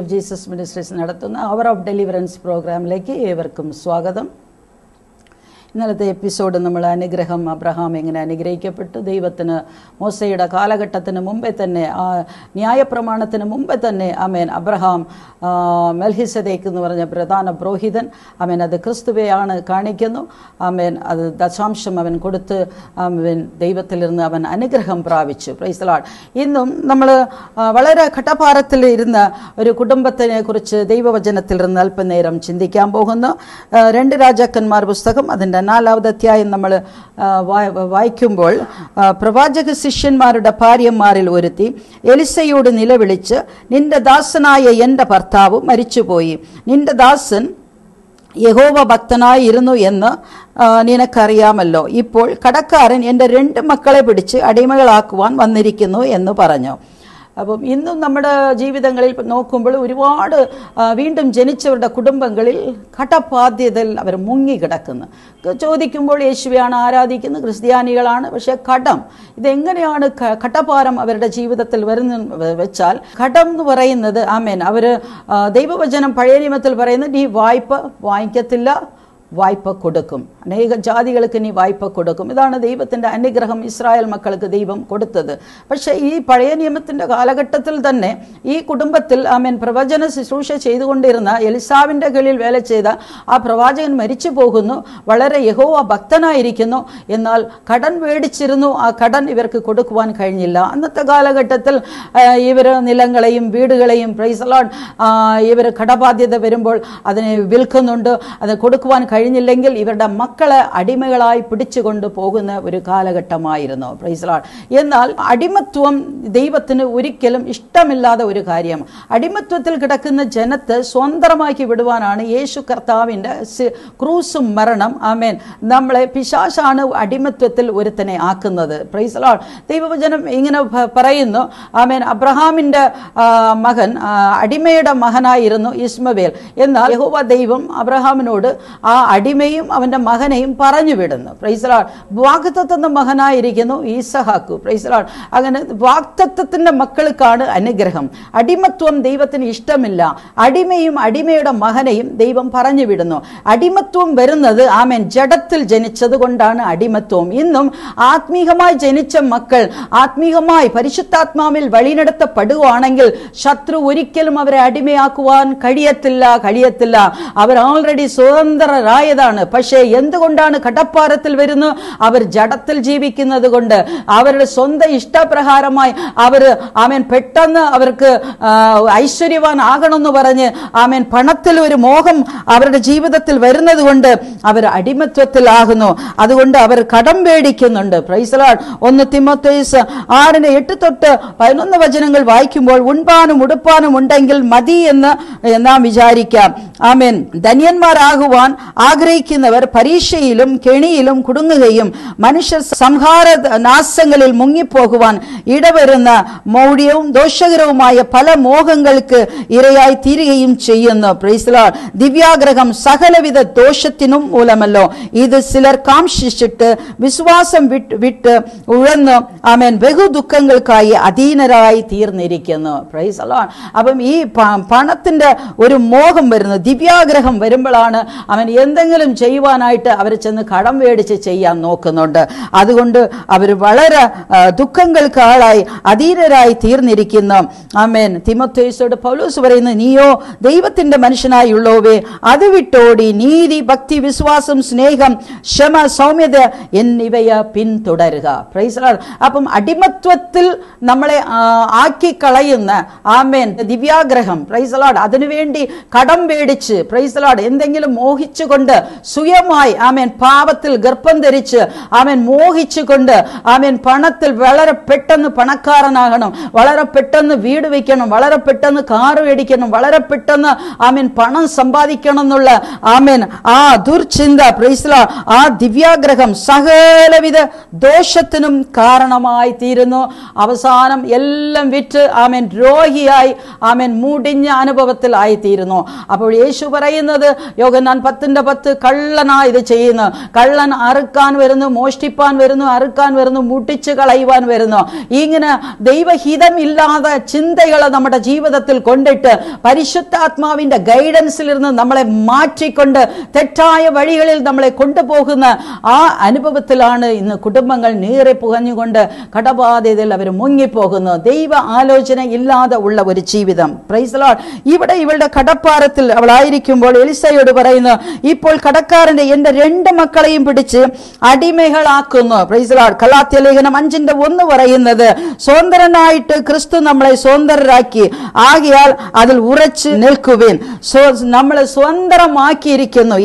Of Jesus ministries നടത്തുന്ന hour of deliverance പ്രോഗ്രാമിലേക്ക് ഏവർക്കും സ്വാഗതം. ഇന്നലത്തെ എപ്പിസോഡ് നമ്മൾ അനുഗ്രഹം അബ്രഹാം എങ്ങനെ അനുഗ്രഹിക്കപ്പെട്ടു? ദൈവത്തിന് മോസയുടെ കാലഘട്ടത്തിന് മുമ്പേ തന്നെ ആ ന്യായപ്രമാണത്തിന് മുമ്പേ തന്നെ അമേൻ അബ്രഹാം മെൽഹിസദേക്ക് എന്ന് പറഞ്ഞ പ്രധാന പുരോഹിതൻ അമേൻ അത് ക്രിസ്തുവെയാണ് കാണിക്കുന്നു. അമേൻ അത് ദശാംശം അവൻ കൊടുത്ത് അവൻ ദൈവത്തിൽ നിന്ന് അവൻ അനുഗ്രഹം പ്രാപിച്ചു. പ്രൈസലാട് ഇന്നും നമ്മൾ വളരെ ഘട്ടഭാരത്തിൽ ഇരുന്ന ഒരു കുടുംബത്തിനെ കുറിച്ച് ദൈവവചനത്തിൽ നിന്ന് അല്പനേരം ചിന്തിക്കാൻ പോകുന്നു. രണ്ട് രാജാക്കന്മാർ പുസ്തകം അതിന്റെ നാലാമത് അധ്യായം നമ്മൾ വായിക്കുമ്പോൾ പ്രവാചക ശിഷ്യന്മാരുടെ ഭാര്യമാരിൽ ഒരുത്തി എലിസയോട് നിലവിളിച്ച് നിന്റെ ദാസനായ എന്റെ ഭർത്താവ് മരിച്ചുപോയി. നിന്റെ ദാസൻ യഹോവ ഭക്തനായിരുന്നു എന്ന് നിനക്കറിയാമല്ലോ. ഇപ്പോൾ കടക്കാരൻ എന്റെ രണ്ട് മക്കളെ പിടിച്ച് അടിമകളാക്കുവാൻ വന്നിരിക്കുന്നു എന്ന് പറഞ്ഞു. അപ്പം ഇന്നും നമ്മുടെ ജീവിതങ്ങളിൽ നോക്കുമ്പോൾ ഒരുപാട് വീണ്ടും ജനിച്ചവരുടെ കുടുംബങ്ങളിൽ കടബാധ്യതയിൽ അവർ മുങ്ങിക്കിടക്കുന്നു. ചോദിക്കുമ്പോൾ യേശുവെയാണ് ആരാധിക്കുന്നത് ക്രിസ്ത്യാനികളാണ്. പക്ഷേ കടം ഇതെങ്ങനെയാണ് കടപ്പാരം അവരുടെ ജീവിതത്തിൽ വരുന്ന വെച്ചാൽ കടം എന്ന് പറയുന്നത് ആമേൻ അവർ ദൈവവചനം പഴയ നിയമത്തിൽ പറയുന്നത് നീ വായ്പ വാങ്ങിക്കത്തില്ല വായ്പ കൊടുക്കും. അനേക ജാതികൾക്ക് നീ വായ്പ കൊടുക്കും. ഇതാണ് ദൈവത്തിന്റെ അനുഗ്രഹം. ഇസ്രായേൽ മക്കൾക്ക് ദൈവം കൊടുത്തത്. പക്ഷേ ഈ പഴയ നിയമത്തിന്റെ കാലഘട്ടത്തിൽ തന്നെ ഈ കുടുംബത്തിൽ ആമേൻ പ്രവചന ശുശ്രൂഷ ചെയ്തുകൊണ്ടിരുന്ന എലിസാവിന്റെ കീഴിൽ വേല ചെയ്ത ആ പ്രവാചകൻ മരിച്ചു പോകുന്നു. വളരെ യഹോവ ഭക്തനായിരിക്കുന്നു. എന്നാൽ കടൻ മേടിച്ചിരുന്നു. ആ കടൻ ഇവർക്ക് കൊടുക്കുവാൻ കഴിഞ്ഞില്ല. അന്നത്തെ കാലഘട്ടത്തിൽ ഇവർ നിലങ്ങളെയും വീടുകളെയും പ്രൈസലോൺ ഇവർ കടബാധ്യത വരുമ്പോൾ അതിനെ വിൽക്കുന്നുണ്ട്. അത് കൊടുക്കുവാൻ കഴിഞ്ഞില്ലെങ്കിൽ ഇവരുടെ മക്കളെ അടിമകളായി പിടിച്ചുകൊണ്ട് പോകുന്ന ഒരു കാലഘട്ടമായിരുന്നു പ്രൈസലോൺ എന്നാൽ അടിമത്വം ദൈവത്തിന് ഒരിക്കലും ഇഷ്ടമില്ലാതെ ഒരു കാര്യം. അടിമത്വത്തിൽ കിടക്കുന്ന ജനത്തെ സ്വന്തമാക്കി വിടുവാനാണ് യേശു കർത്താവിന്റെ ക്രൂസും മരണം. ആമേൻ. നമ്മളെ പിശാശാണ് അടിമത്വത്തിൽ ഒരുത്തനെ ആക്കുന്നത്. പ്രൈസലോൺ ദൈവവചനം ഇങ്ങനെ പറയുന്നു. ആമേൻ. അബ്രഹാമിന്റെ മകൻ അടിമയുടെ മകനായിരുന്നു ഇസ്മവേൽ. എന്നാൽ യഹോവ ദൈവം അബ്രഹാമിനോട് ആ അടിമയും അവന്റെ മകനെയും പറഞ്ഞു വിടുന്നു പ്രൈസലാൾ വാഗ്ദത്തത്തിന്റെ മകനായിരിക്കുന്നു ഈസഹാക്കു. പ്രൈസലാൾ അങ്ങനെ വാഗ്ദത്വത്തിന്റെ മക്കൾക്കാണ് അനുഗ്രഹം. അടിമത്വം ദൈവത്തിന് ഇഷ്ടമില്ല. അടിമയും അടിമയുടെ മകനെയും ദൈവം പറഞ്ഞു വിടുന്നു അടിമത്വം വരുന്നത് ആമേൻ. ജഡത്തിൽ ജനിച്ചത് കൊണ്ടാണ് അടിമത്വം. ഇന്നും ആത്മീകമായി ജനിച്ച മക്കൾ ആത്മീകമായി പരിശുദ്ധാത്മാവിൽ വഴിനടത്തപ്പെടുകയാണെങ്കിൽ ശത്രു ഒരിക്കലും അവരെ അടിമയാക്കുവാൻ കഴിയത്തില്ല കഴിയത്തില്ല. അവർ ഓൾറെഡി സ്വതന്ത്രരായതാണ് പക്ഷേ എന്തുകൊണ്ടാണ് കടപ്പാറത്തിൽ വരുന്നു? അവർ ജഡത്തിൽ ജീവിക്കുന്നത് കൊണ്ട് അവരുടെ സ്വന്തം ഇഷ്ടപ്രകാരമായി അവർ ആമേൻ പെട്ടെന്ന് അവർക്ക് ഐശ്വര്യവാൻ ആകണമെന്ന് പറഞ്ഞ് ആമേൻ പണത്തിൽ ഒരു മോഹം അവരുടെ ജീവിതത്തിൽ വരുന്നത് കൊണ്ട് അവർ അടിമത്വത്തിലാകുന്നു. അതുകൊണ്ട് അവർ കടം പേടിക്കുന്നുണ്ട് പ്രൈസലാൾ ഒന്ന് തിമോത്തേസ് ആറിന് എട്ട് തൊട്ട് പതിനൊന്ന് വചനങ്ങൾ വായിക്കുമ്പോൾ ഉൺപാനും ഉടുപ്പാനും ഉണ്ടെങ്കിൽ മതി എന്ന് നാം വിചാരിക്കാം. ആമേൻ. ധന്യന്മാരാകുവാൻ ആഗ്രഹിക്കുന്നവർ പരീക്ഷയിലും കെണിയിലും കുടുങ്ങുകയും മനുഷ്യർ സംഹാര നാശങ്ങളിൽ മുങ്ങിപ്പോകുവാൻ ഇടവരുന്ന മൗഢ്യവും ദോഷകരവുമായ പല മോഹങ്ങൾക്ക് ഇരയായി തീരുകയും ചെയ്യുന്നു. പ്രീസ്ലാൾ ദിവ്യാഗ്രഹം സകലവിധ ദോഷത്തിനും മൂലമല്ലോ. ഇത് ചിലർ കാംക്ഷിച്ചിട്ട് വിശ്വാസം വിട്ട് വിട്ട് ഉഴന്ന് ആമേൻ ബഹു ദുഃഖങ്ങൾക്കായി അധീനരായി തീർന്നിരിക്കുന്നു. പ്രൈസ് അപ്പം ഈ പണത്തിന്റെ ഒരു മോഹം വരുന്നു. ദിവ്യാഗ്രഹം വരുമ്പോഴാണ് അവൻ എന്തെങ്കിലും ചെയ്യുവാനായിട്ട് അവർ ചെന്ന് കടം മേടിച്ച് ചെയ്യാൻ നോക്കുന്നുണ്ട്. അതുകൊണ്ട് അവർ വളരെ ദുഃഖങ്ങൾക്ക് ആളായി അധീരരായി തീർന്നിരിക്കുന്നു. ആമേൻ. തിമത്തേസോട് പൗലോസ് പറയുന്നു നീയോ ദൈവത്തിന്റെ മനുഷ്യനായുള്ളവേ അത് വിട്ടോടി നീതി ഭക്തി വിശ്വാസം സ്നേഹം ക്ഷമ സൗമ്യത എന്നിവയ പിന്തുടരുക. അപ്പം അടിമത്വത്തിൽ നമ്മളെ ആക്കി കളയുന്ന ആമേൻ ദിവ്യാഗ്രഹം പ്രൈസലാഡ് അതിനുവേണ്ടി കടം പേടിച്ച് പ്രൈസലാഡ് എന്തെങ്കിലും മോഹിച്ചുകൊണ്ട് സ്വയമായി ആമേൻ പാപത്തിൽ ഗർഭം ധരിച്ച് ആമേൻ മോഹിച്ചുകൊണ്ട് ആമേൻ പണത്തിൽ വളരെ പെട്ടെന്ന് പണക്കാരനാകണം വളരെ പെട്ടെന്ന് വീട് വയ്ക്കണം വളരെ പെട്ടെന്ന് കാറ് മേടിക്കണം വളരെ പെട്ടെന്ന് ആമേൻ പണം സമ്പാദിക്കണം എന്നുള്ള ആമേൻ ആ ദുർചിന്ത പ്രൈസ്ല ആ ദിവ്യാഗ്രഹം സകലവിധ ദോഷത്തിനും കാരണമായി തീരുന്നു. അവസാനം എല്ലാം വിറ്റ് ആമേൻ ദ്രോഹിയായി ആമേൻ മൂടിഞ്ഞ അനുഭവത്തിൽ ആയിത്തീരുന്നു. അപ്പോൾ യേശു പറയുന്നത് യോഗനാൻ പത്തിന്റെ ലോകത്ത് കള്ളനാ ഇത് ചെയ്യുന്നു. കള്ളൻ അറുക്കാൻ വരുന്നു മോഷ്ടിപ്പാൻ വരുന്നു അറുക്കാൻ വരുന്നു മുട്ടിച്ച് കളയുവാൻ വരുന്നു. ഇങ്ങനെ ദൈവഹിതം ഇല്ലാതെ ചിന്തകൾ നമ്മുടെ ജീവിതത്തിൽ കൊണ്ടിട്ട് പരിശുദ്ധാത്മാവിന്റെ ഗൈഡൻസിൽ ഇരുന്ന് നമ്മളെ മാറ്റിക്കൊണ്ട് തെറ്റായ വഴികളിൽ നമ്മളെ കൊണ്ടുപോകുന്ന ആ അനുഭവത്തിലാണ് ഇന്ന് കുടുംബങ്ങൾ നീറി പുകഞ്ഞുകൊണ്ട് കടബാധ്യതയിൽ അവർ മുങ്ങിപ്പോകുന്നു. ദൈവ ആലോചന ഇല്ലാതെ ഉള്ള ഒരു ജീവിതം. പ്രൈസലോൾ ഇവിടെ ഇവളുടെ കടപ്പാരത്തിൽ അവളായിരിക്കുമ്പോൾ എലിസയോട് പറയുന്നു ഇപ്പോൾ കടക്കാരന്റെ എന്റെ രണ്ട് മക്കളെയും പിടിച്ച് അടിമകളാക്കുന്നു പ്രൈസലോ കലാത്യ ലേഖനം അഞ്ചിന്റെ ഒന്ന് പറയുന്നത് സ്വതന്ത്രനായിട്ട് ക്രിസ്തു നമ്മളെ സ്വതന്ത്രരാക്കി ആകിയാൽ അതിൽ ഉറച്ചു നിൽക്കുവിൻ സ്വ- നമ്മളെ സ്വതന്ത്രമാക്കിയിരിക്കുന്നു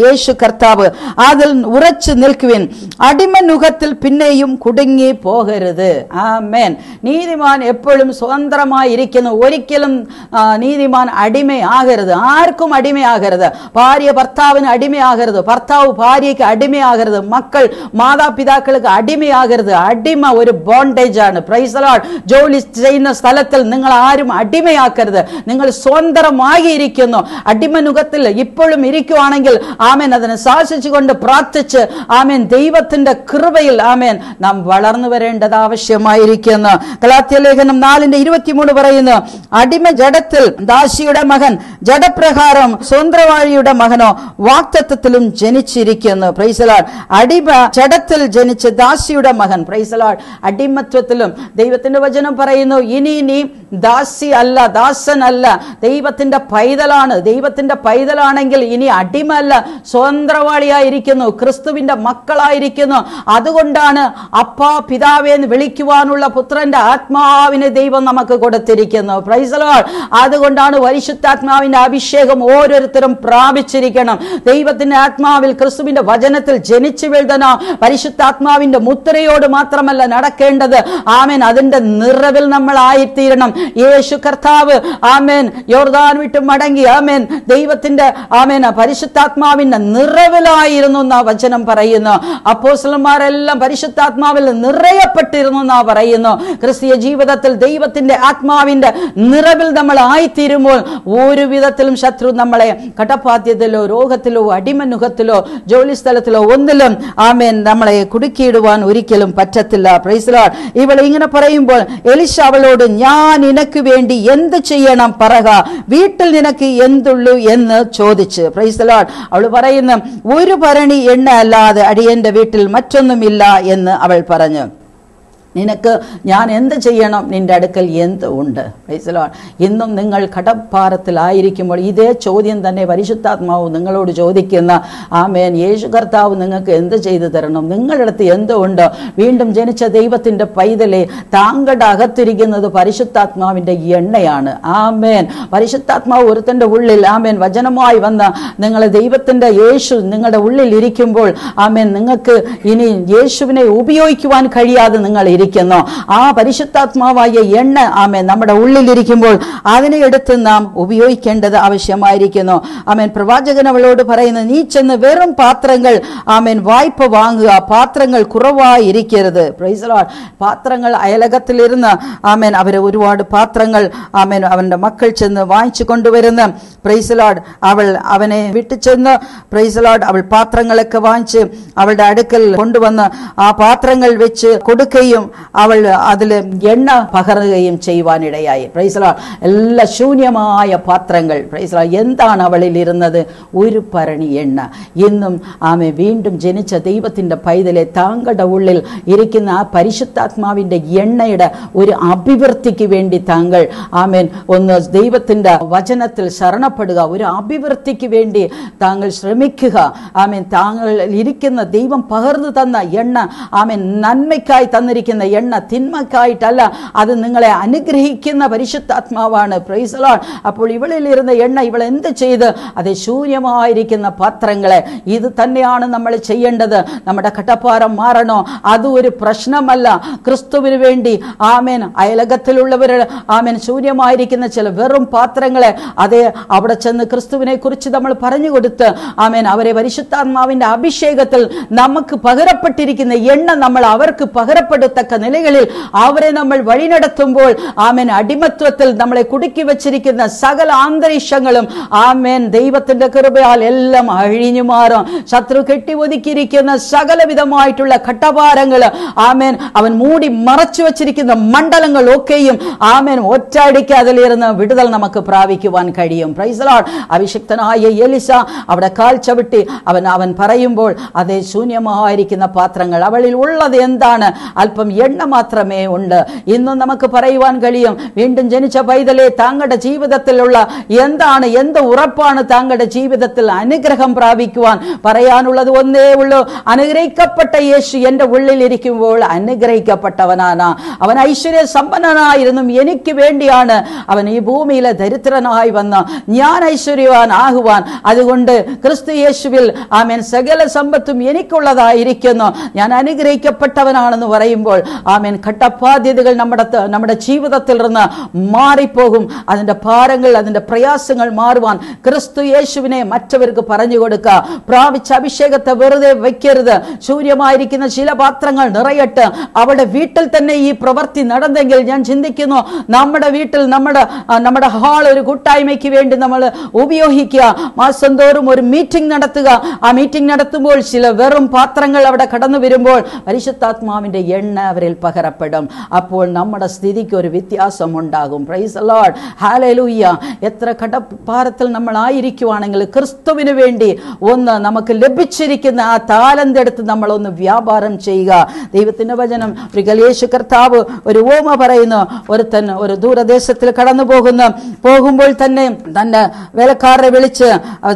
യേശു കർത്താവ് അതിൽ ഉറച്ചു നിൽക്കുവിൻ അടിമനുഖത്തിൽ പിന്നെയും കുടുങ്ങി പോകരുത് ആമേൻ നീതിമാൻ എപ്പോഴും സ്വതന്ത്രമായിരിക്കുന്നു ഒരിക്കലും ആ, നീതിമാൻ അടിമയാകരുത് ആർക്കും അടിമയാകരുത് ഭാര്യ ഭർത്താവിന് അടിമയാകരുത്. ഭർത്താവ് ഭാര്യയ്ക്ക് അടിമയാകരുത്. മക്കൾ മാതാപിതാക്കൾക്ക് അടിമയാകരുത്. അടിമ ഒരു ബോണ്ടേജ് ആണ്. പ്രൈസലാൾ ജോലി ചെയ്യുന്ന സ്ഥലത്തിൽ നിങ്ങൾ ആരും അടിമയാക്കരുത്. നിങ്ങൾ സ്വതന്ത്രമാകിയിരിക്കുന്നു അടിമനുഖത്തിൽ ഇപ്പോഴും ഇരിക്കുവാണെങ്കിൽ ആമേൻ. അതിനെ ശാസിച്ചുകൊണ്ട് പ്രാർത്ഥിച്ച് ആമേൻ. ദൈവത്തിന്റെ കൃപയിൽ ആമേൻ. നാം വളർന്നു വരേണ്ടത് ആവശ്യമായിരിക്കുന്നു. കലാത്യലേഖനം നാലിന്റെ ഇരുപത്തിമൂന്ന് പറയുന്നു അടിമ ജഡത്തിൽ ദാശിയുടെ മകൻ ജഡപ്രകാരം സ്വന്തവാഴിയുടെ മകനോ വാക്തത്വത്തിലും ജനിച്ചിരിക്കുന്നു. പ്രൈസലാൾ അടിമ ചടത്തിൽ ജനിച്ച ദാസിയുടെ മകൻ. പ്രൈസലാൾ അടിമത്വത്തിലും ദൈവത്തിന്റെ വചനം പറയുന്നു ഇനി നീ ദാസി അല്ല ദാസനല്ല. ദൈവത്തിന്റെ പൈതലാണ്. ദൈവത്തിന്റെ പൈതലാണെങ്കിൽ ഇനി അടിമല്ല സ്വതന്ത്രവാളിയായിരിക്കുന്നു. ക്രിസ്തുവിന്റെ മക്കളായിരിക്കുന്നു. അതുകൊണ്ടാണ് അപ്പാ പിതാവേ എന്ന് വിളിക്കുവാനുള്ള പുത്രന്റെ ആത്മാവിനെ ദൈവം നമുക്ക് കൊടുത്തിരിക്കുന്നു. പ്രൈസലോൾ അതുകൊണ്ടാണ് പരിശുദ്ധാത്മാവിന്റെ അഭിഷേകം ഓരോരുത്തരും പ്രാപിച്ചിരിക്കണം. ദൈവത്തിന്റെ ആത്മാവിൽ ക്രിസ്തുവിന്റെ വചനത്തിൽ ജനിച്ചു വീഴുന്ന പരിശുദ്ധാത്മാവിന്റെ മുദ്രയോട് മാത്രമല്ല നടക്കേണ്ടത്. ആമേൻ. അതിന്റെ നിറവിൽ നമ്മൾ ആയിത്തീരണം. യേശു കർത്താവ് ആമേൻ. യോർദാൻ വിട്ട് മടങ്ങി. ആമേൻ. ദൈവത്തിന്റെ ആമേൻ പരിശുദ്ധാത്മാവിന്റെ നിറവിലായിരുന്നു എന്നാ വചനം പറയുന്നു. അപ്പോസ്ലന്മാരെല്ലാം പരിശുദ്ധാത്മാവിൽ നിറയപ്പെട്ടിരുന്നു എന്നാ പറയുന്നു. ക്രിസ്തീയ ജീവിതത്തിൽ ദൈവത്തിന്റെ ആത്മാവിന്റെ നിറവിൽ നമ്മൾ ആയിത്തീരുമ്പോൾ ഒരു വിധത്തിലും ശത്രു നമ്മളെ കടപ്പാദ്യത്തിലോ രോഗത്തിലോ അടിമനുഖത്തിലോ ജോലി സ്ഥലത്തിലോ ഒന്നിലും ആമേൻ നമ്മളെ കുടുക്കിയിടുവാൻ ഒരിക്കലും പറ്റത്തില്ല. പ്രൈസ്ലാൾ ഇവൾ ഇങ്ങനെ പറയുമ്പോൾ എലിശ അവളോട് ഞാൻ നിനക്ക് വേണ്ടി എന്ത് ചെയ്യണം പറക? വീട്ടിൽ നിനക്ക് എന്തുള്ളൂ എന്ന് ചോദിച്ച്. പ്രൈസ്ലാൾ അവൾ പറയുന്നു ഒരു ഭരണി എണ്ണ അല്ലാതെ അടിയന്റെ വീട്ടിൽ മറ്റൊന്നുമില്ല എന്ന് അവൾ പറഞ്ഞു. നിനക്ക് ഞാൻ എന്ത് ചെയ്യണം? നിന്റെ അടുക്കൽ എന്ത് ഉണ്ട്? Lord. ഇന്നും നിങ്ങൾ കടപ്പാറത്തിലായിരിക്കുമ്പോൾ ഇതേ ചോദ്യം തന്നെ പരിശുദ്ധാത്മാവ് നിങ്ങളോട് ചോദിക്കുന്ന ആമേൻ. യേശു കർത്താവ് നിങ്ങൾക്ക് എന്ത് ചെയ്തു തരണം? നിങ്ങളുടെ അടുത്ത് എന്തോ ഉണ്ട്? വീണ്ടും ജനിച്ച ദൈവത്തിന്റെ പൈതലെ താങ്കളുടെ അകത്തിരിക്കുന്നത് പരിശുദ്ധാത്മാവിന്റെ എണ്ണയാണ്. ആമേൻ. പരിശുദ്ധാത്മാവ് ഒരുത്തന്റെ ഉള്ളിൽ ആമേൻ വചനമായി വന്ന നിങ്ങളെ ദൈവത്തിന്റെ യേശു നിങ്ങളുടെ ഉള്ളിൽ ഇരിക്കുമ്പോൾ ആമേൻ നിങ്ങൾക്ക് ഇനി യേശുവിനെ ഉപയോഗിക്കുവാൻ കഴിയാതെ നിങ്ങൾ ഇരിക്കുന്നു. ആ പരിശുദ്ധാത്മാവായ എണ്ണ ആമേൻ നമ്മുടെ ഉള്ളിലിരിക്കുമ്പോൾ അതിനെ എടുത്ത് നാം ഉപയോഗിക്കേണ്ടത് ആവശ്യമായിരിക്കുന്നു. ആമേൻ. പ്രവാചകൻ അവളോട് പറയുന്നത് നീ ചെന്ന് വെറും പാത്രങ്ങൾ ആമേൻ വായ്പ വാങ്ങുക. പാത്രങ്ങൾ കുറവായിരിക്കരുത്. പാത്രങ്ങൾ അയലകത്തിലിരുന്ന് ആമേൻ അവരെ ഒരുപാട് പാത്രങ്ങൾ ആമേൻ അവന്റെ മക്കൾ ചെന്ന് വാങ്ങിച്ചു കൊണ്ടുവരുന്ന. പ്രൈസലാഡ് അവൾ അവനെ വിട്ടു ചെന്ന് പ്രൈസലാഡ് അവൾ പാത്രങ്ങളൊക്കെ വാങ്ങിച്ച് അവളുടെ അടുക്കൽ കൊണ്ടുവന്ന് ആ പാത്രങ്ങൾ വെച്ച് കൊടുക്കുകയും അവൾ അതിൽ എണ്ണ പകരുകയും ചെയ്യുവാനിടയായി. പ്രൈസലാഡ് എല്ലാ ശൂന്യമായ പാത്രങ്ങൾ പ്രൈസലാഡ് എന്താണ് അവളിൽ ഇരുന്നത്? ഒരു ഭരണി എണ്ണ. ഇന്നും ആമെ വീണ്ടും ജനിച്ച ദൈവത്തിന്റെ പൈതലെ താങ്കളുടെ ഉള്ളിൽ ഇരിക്കുന്ന ആ പരിശുദ്ധാത്മാവിന്റെ എണ്ണയുടെ ഒരു അഭിവൃദ്ധിക്ക് വേണ്ടി താങ്കൾ ആമേൻ ഒന്ന് ദൈവത്തിന്റെ വചനത്തിൽ ശരണപ്പെടുക ഒരു അഭിവൃദ്ധിക്ക് വേണ്ടി താങ്കൾ ശ്രമിക്കുക. ആമേൻ താങ്കൾ ഇരിക്കുന്ന ദൈവം പകർന്നു തന്ന എണ്ണ ആമേൻ നന്മയ്ക്കായി തന്നിരിക്കുന്ന എണ്ണ തിന്മക്കായിട്ടല്ല അത് നിങ്ങളെ അനുഗ്രഹിക്കുന്ന പരിശുദ്ധാത്മാവാണ്. പ്രൈസലോൺ അപ്പോൾ ഇവളിലിരുന്ന എണ്ണ ഇവൾ എന്ത് ചെയ്ത്? അത് ശൂന്യമായിരിക്കുന്ന പാത്രങ്ങളെ. ഇത് തന്നെയാണ് നമ്മൾ ചെയ്യേണ്ടത്. നമ്മുടെ കട്ടപ്പാറം മാറണോ? അത് ഒരു പ്രശ്നമല്ല. ക്രിസ്തുവിന് വേണ്ടി ആമേൻ. അയലകത്തിലുള്ളവർ ആമേൻ. ശൂന്യമായിരിക്കുന്ന ചില വെറും പാത്രങ്ങളെ അതേ അവിടെ ചെന്ന് ക്രിസ്തുവിനെ കുറിച്ച് നമ്മൾ പറഞ്ഞു കൊടുത്ത് ആമേൻ. അവരെ പരിശുദ്ധാത്മാവിന്റെ അഭിഷേകത്തിൽ നമുക്ക് പകരപ്പെട്ടിരിക്കുന്ന എണ്ണ നമ്മൾ അവർക്ക് പകരപ്പെടത്തക്ക വരത്തക്ക നിലകളിൽ അവരെ നമ്മൾ വഴി നടത്തുമ്പോൾ ആമേൻ. അടിമത്വത്തിൽ നമ്മളെ കുടുക്കി വച്ചിരിക്കുന്ന സകല അന്തരീക്ഷങ്ങളും ആമേൻ. ദൈവത്തിന്റെ കൃപയാൽ എല്ലാം അഴിഞ്ഞു മാറും. ശത്രു കെട്ടി ഒതുക്കിയിരിക്കുന്ന സകലവിധമായിട്ടുള്ള ഘട്ടഭാരങ്ങൾ ആമേൻ. അവൻ മൂടി മറച്ചു വച്ചിരിക്കുന്ന മണ്ഡലങ്ങൾ ഒക്കെയും ആമേൻ ഒറ്റയടിക്ക് അതിലിരുന്ന് വിടുതൽ നമുക്ക് പ്രാപിക്കുവാൻ കഴിയും. പ്രൈസലാൾ അഭിഷിക്തനായ എലിസ അവിടെ കാൽ ചവിട്ടി അവൻ അവൻ പറയുമ്പോൾ അതേ ശൂന്യമായിരിക്കുന്ന പാത്രങ്ങൾ അവളിൽ ഉള്ളത് എന്താണ്? അല്പം എണ്ണ മാത്രമേ ഉണ്ട്. ഇന്നും നമുക്ക് പറയുവാൻ കഴിയും വീണ്ടും ജനിച്ച പൈതലെ താങ്കളുടെ ജീവിതത്തിലുള്ള എന്താണ് എന്ത് ഉറപ്പാണ് താങ്കളുടെ ജീവിതത്തിൽ അനുഗ്രഹം പ്രാപിക്കുവാൻ? പറയാനുള്ളത് ഒന്നേ ഉള്ളൂ അനുഗ്രഹിക്കപ്പെട്ട യേശു എന്റെ ഉള്ളിലിരിക്കുമ്പോൾ അനുഗ്രഹിക്കപ്പെട്ടവനാണ്. അവൻ ഐശ്വര്യ സമ്പന്നനായിരുന്നു എനിക്ക് വേണ്ടിയാണ്. അവൻ ഈ ഭൂമിയിലെ ദരിദ്രനായി വന്ന് ഞാൻ ഐശ്വര്യവാൻ ആകുവാൻ. അതുകൊണ്ട് ക്രിസ്തു യേശുവിൽ ആമേൻ. സകല സമ്പത്തും എനിക്കുള്ളതായിരിക്കുന്നു. ഞാൻ അനുഗ്രഹിക്കപ്പെട്ടവനാണെന്ന് പറയുമ്പോൾ ആമേൻ. ഘട്ടബാധ്യതകൾ നമ്മുടെ നമ്മുടെ ജീവിതത്തിൽ നിന്ന് മാറിപ്പോകും. അതിന്റെ ഭാരങ്ങൾ അതിന്റെ പ്രയാസങ്ങൾ മാറുവാൻ ക്രിസ്തു യേശുവിനെ മറ്റവർക്ക് പറഞ്ഞു കൊടുക്കുക. പ്രാപിച്ച അഭിഷേകത്തെ വെറുതെ വയ്ക്കരുത് ശൂന്യമായിരിക്കുന്ന ചില പാത്രങ്ങൾ നിറയട്ട് അവിടെ വീട്ടിൽ തന്നെ ഈ പ്രവൃത്തി നടന്നെങ്കിൽ ഞാൻ ചിന്തിക്കുന്നു നമ്മുടെ വീട്ടിൽ നമ്മുടെ നമ്മുടെ ഹാൾ ഒരു കൂട്ടായ്മയ്ക്ക് വേണ്ടി നമ്മൾ ഉപയോഗിക്കുക. മാസം തോറും ഒരു മീറ്റിംഗ് നടത്തുക. ആ മീറ്റിംഗ് നടത്തുമ്പോൾ ചില വെറും പാത്രങ്ങൾ അവിടെ കടന്നു വരുമ്പോൾ പരിശുദ്ധാത്മാവിന്റെ എണ്ണ അവരിൽ പകരപ്പെടും. അപ്പോൾ നമ്മുടെ സ്ഥിതിക്ക് ഒരു വ്യത്യാസം ഉണ്ടാകും പ്രൈസ് ലോഡ് ഹാലലൂയ്യ എത്ര കടപ്പാരത്തിൽ നമ്മൾ ആയിരിക്കുവാണെങ്കിൽ ക്രിസ്തുവിന് വേണ്ടി ഒന്ന് നമുക്ക് ലഭിച്ചിരിക്കുന്ന ആ താലന്തെടുത്ത് നമ്മൾ ഒന്ന് വ്യാപാരം ചെയ്യുക. ദൈവത്തിന്റെ വചനം. ഒരു യേശു കർത്താവ് ഒരു ഓമ പറയുന്നു. ഒരുത്തൻ ഒരു ദൂരദേശത്തിൽ കടന്നു പോകുന്നു. പോകുമ്പോൾ തന്നെ തന്റെ വേലക്കാരനെ വിളിച്ച്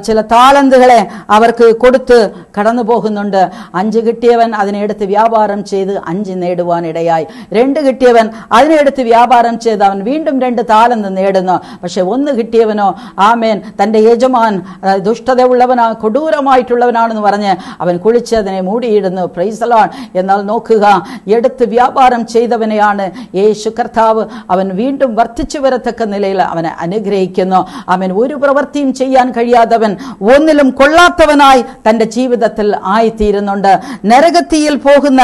ചില താലന്തുകളെ അവർക്ക് കൊടുത്ത് കടന്നു പോകുന്നുണ്ട്. അഞ്ച് കിട്ടിയവൻ അതിനെടുത്ത് വ്യാപാരം ചെയ്ത് അഞ്ച് നേടുവാൻ ഇടയായി രണ്ട് കിട്ടിയവൻ അതിനെടുത്ത് വ്യാപാരം ചെയ്ത് അവൻ വീണ്ടും രണ്ട് താലന്ത് നേടുന്നു. പക്ഷെ ഒന്ന് കിട്ടിയവനോ ആമേൻ തന്റെ യജമാൻ ദുഷ്ടത ദുഷ്ടതയുള്ളവനാ കൊടൂരമായിട്ടുള്ളവനാണെന്ന് പറഞ്ഞ് അവൻ കുളിച്ച് അതിനെ മൂടിയിടുന്നു പ്രൈസലാൻ എന്നാൽ നോക്കുക എടുത്ത് വ്യാപാരം ചെയ്തവനെയാണ് യേശു കർത്താവ്. അവൻ വീണ്ടും വർദ്ധിച്ചു വരത്തക്ക നിലയിൽ അവനെ അനുഗ്രഹിക്കുന്നു. അവൻ ഒരു പ്രവൃത്തിയും ചെയ്യാൻ കഴിയാത്തവൻ ഒന്നിലും കൊള്ളാത്തവനായി തന്റെ ജീവിതത്തിൽ ആയിത്തീരുന്നുണ്ട്. നരകത്തിയിൽ പോകുന്ന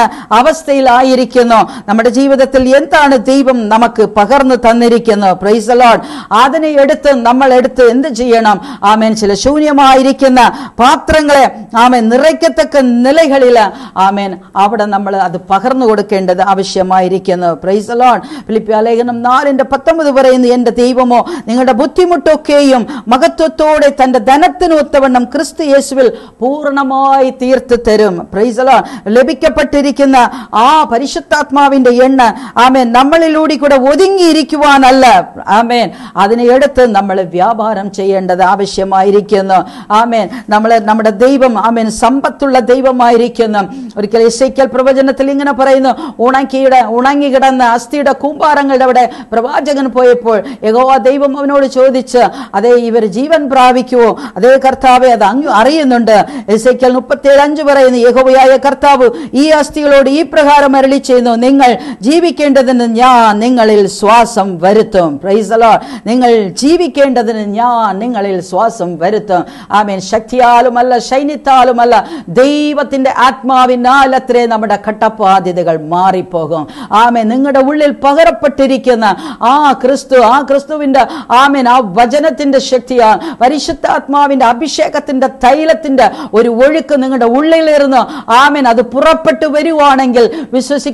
അവസ്ഥയിലായിരിക്കുന്നു നമ്മുടെ ജീവിതത്തിൽ എന്താണ് ദൈവം നമുക്ക് പകർന്നു തന്നിരിക്കുന്നു? പ്രൈസ് ലോഡ് അതിനെ എടുത്ത് നമ്മൾ എടുത്ത് എന്ത് ചെയ്യണം? ആമേൻ. ചില ശൂന്യമായിരിക്കുന്ന പാത്രങ്ങളെ ആമേൻ നിറയ്ക്കത്തക്ക നിലകളിൽ ആമേൻ അവിടെ നമ്മൾ അത് പകർന്നു കൊടുക്കേണ്ടത് ആവശ്യമായിരിക്കുന്നു. പ്രൈസ് അലോൺ ഫിലിപ്പിയ ലേഖനം നാലിന്റെ പത്തൊമ്പത് പറയുന്നു എന്റെ ദൈവമോ നിങ്ങളുടെ ബുദ്ധിമുട്ടൊക്കെയും മഹത്വത്തോടെ തന്റെ ധനത്തിന് ഒത്തവണ്ണം ക്രിസ്തു യേശുവിൽ പൂർണമായി തീർത്ത് തരും. പ്രൈസ് അലോൺ ലഭിക്കപ്പെട്ടിരിക്കുന്ന ആ പരിശുദ്ധാത്മാവിന്റെ എണ്ണ ആമേൻ നമ്മളിലൂടെ കൂടെ ഒതുങ്ങിയിരിക്കുവാനല്ല. ആമേൻ. അതിനെ എടുത്ത് നമ്മൾ വ്യാപാരം ചെയ്യേണ്ടത് ആവശ്യമായിരിക്കുന്നു. ആമേൻ. നമ്മളെ നമ്മുടെ ദൈവം ആമേൻ സമ്പത്തുള്ള ദൈവമായിരിക്കുന്നു. ഒരിക്കൽ ഇസൈക്കൽ പ്രവചനത്തിൽ ഇങ്ങനെ പറയുന്നു ഉണക്കിയുടെ ഉണങ്ങി കിടന്ന അസ്ഥിയുടെ കൂമ്പാരങ്ങളുടെ അവിടെ പ്രവാചകൻ പോയപ്പോൾ യഹോവ ദൈവം അവനോട് ചോദിച്ച് അതേ ഇവർ ജീവൻ പ്രാപിക്കുവോ? അതേ കർത്താവെ അത് അറിയുന്നുണ്ട്. മുപ്പത്തി മുപ്പത്തേഴ് അഞ്ച് പറയുന്നു യഹോവയായ കർത്താവ് ഈ അസ്ഥികളോട് ഈ പ്രകാരം അരളി ചെയ്യുന്നു. നിങ്ങൾ ജീവിക്കേണ്ടതിന് ഞാൻ നിങ്ങളിൽ ശ്വാസം വരുത്തും. പ്രൈസലോ നിങ്ങൾ ജീവിക്കേണ്ടതിന് ഞാൻ നിങ്ങളിൽ ശ്വാസം വരുത്തും. ആമേൻ. ശക്തിയാലുമല്ല സൈന്യത്താലുമല്ല ദൈവത്തിന്റെ ആത്മാവിനാലത്രേ നമ്മുടെ ഘട്ടബാധ്യതകൾ മാറിപ്പോകും. ആമേ നിങ്ങളുടെ ഉള്ളിൽ പകരപ്പെട്ടിരിക്കുന്ന ആ ക്രിസ്തു ആ ക്രിസ്തുവിന്റെ ആമേൻ ആ വചനത്തിന്റെ ശക്തിയാ പരിശുദ്ധാത്മാവിന്റെ അഭിഷേകത്തിന്റെ തൈലത്തിന്റെ ഒരു ഒഴുക്ക് നിങ്ങളുടെ ഉള്ളിലിരുന്ന് ആമേൻ അത് പുറപ്പെട്ടു വരുവാണെങ്കിൽ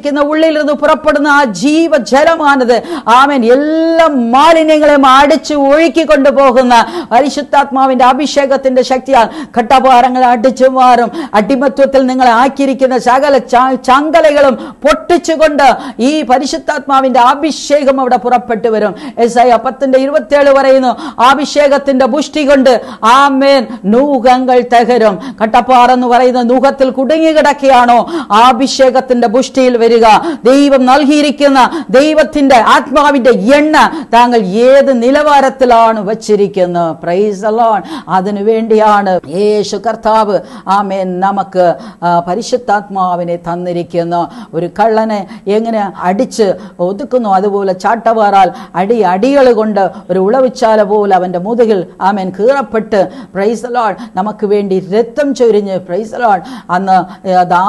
വിശ്വസിക്കുന്ന ഉള്ളിലിരുന്ന് പുറപ്പെടുന്ന ആ ജീവജലമാണത്. ആമൻ. എല്ലാ മാലിന്യങ്ങളെയും അടിച്ച് ഒഴുക്കി കൊണ്ടുപോകുന്ന പരിശുദ്ധാത്മാവിന്റെ അഭിഷേകത്തിന്റെ ശക്തിയാൽ ഘട്ടഭാരങ്ങൾ അടിച്ചു മാറും. അടിമത്വത്തിൽ നിങ്ങളെ ആക്കിയിരിക്കുന്ന ശകല ചങ്കലകളും പൊട്ടിച്ചുകൊണ്ട് ഈ പരിശുദ്ധാത്മാവിന്റെ അഭിഷേകം അവിടെ പുറപ്പെട്ടു വരും. എസ് ഐ പത്തിന്റെ ഇരുപത്തിയേഴ് പറയുന്നു അഭിഷേകത്തിന്റെ പുഷ്ടി കൊണ്ട് ആമേൻ നൂഹങ്ങൾ തകരും. കട്ടപ്പാറ എന്ന് പറയുന്ന നൂഹത്തിൽ കുടുങ്ങി കിടക്കുകയാണോ അഭിഷേകത്തിന്റെ പുഷ്ടിയിൽ വരിക ദൈവം നൽകിയിരിക്കുന്ന ദൈവത്തിന്റെ ആത്മാവിന്റെ എണ്ണ താങ്കൾ ഏത് നിലവാരത്തിലാണ് വച്ചിരിക്കുന്നത് പ്രൈസ് അലോൺ അതിനു വേണ്ടിയാണ് യേശു കർത്താവ് ആമേൻ നമുക്ക് പരിശുദ്ധാത്മാവിനെ തന്നിരിക്കുന്നു. ഒരു കള്ളനെ എങ്ങനെ അടിച്ച് ഒതുക്കുന്നു? അതുപോലെ ചാട്ടവാറാൽ അടി അടികൾ കൊണ്ട് ഒരു ഉളവിച്ചാല പോലെ അവന്റെ മുതുകിൽ ആമേൻ കീറപ്പെട്ട്. പ്രൈസ് അലോൺ നമുക്ക് വേണ്ടി രക്തം ചൊരിഞ്ഞ് പ്രൈസ് അലോൺ അന്ന്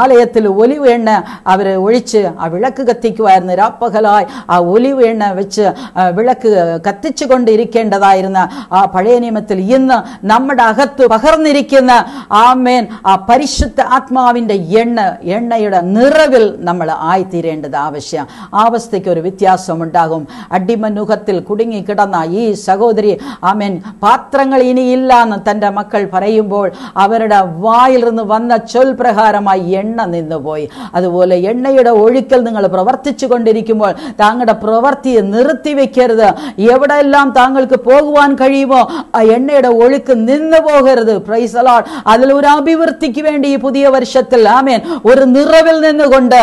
ആലയത്തിൽ ഒലിവ് എണ്ണ അവർ ഒഴിച്ച് ആ വിളക്ക് കത്തിക്കുമായിരുന്നു രാപ്പകലായി ആ ഒലിവ് എണ്ണ വെച്ച് വിളക്ക് കത്തിച്ചു കൊണ്ടിരിക്കേണ്ടതായിരുന്ന ആ പഴയ നിയമത്തിൽ ഇന്ന് നമ്മുടെ അകത്ത് പകർന്നിരിക്കുന്ന ആമേൻ ആ പരിശുദ്ധ ആത്മാവിന്റെ എണ്ണ എണ്ണയുടെ നിറവിൽ നമ്മൾ ആയിത്തീരേണ്ടത് ആവശ്യം. അവസ്ഥയ്ക്ക് ഒരു വ്യത്യാസം ഉണ്ടാകും അടിമനുഖത്തിൽ കുടുങ്ങി കിടന്ന ഈ സഹോദരി ആമേൻ പാത്രങ്ങൾ ഇനിയില്ല എന്ന് തന്റെ മക്കൾ പറയുമ്പോൾ അവരുടെ വായിൽ നിന്ന് വന്ന ചൊൽപ്രകാരമായി എണ്ണ നിന്നുപോയി. അതുപോലെ എണ്ണയുടെ ഒഴുക്കൽ നിങ്ങൾ പ്രവർത്തിച്ചു കൊണ്ടിരിക്കുമ്പോൾ താങ്കളുടെ പ്രവൃത്തിയെ നിർത്തിവെക്കരുത് എവിടെയെല്ലാം താങ്കൾക്ക് പോകുവാൻ കഴിയുമോ ആ എണ്ണയുടെ ഒഴുക്ക് നിന്നു പോകരുത്. പ്രൈസലാൾ അതിൽ ഒരു അഭിവൃദ്ധിക്ക് വേണ്ടി ഈ പുതിയ വർഷത്തിൽ ആമേൻ ഒരു നിറവിൽ നിന്നുകൊണ്ട്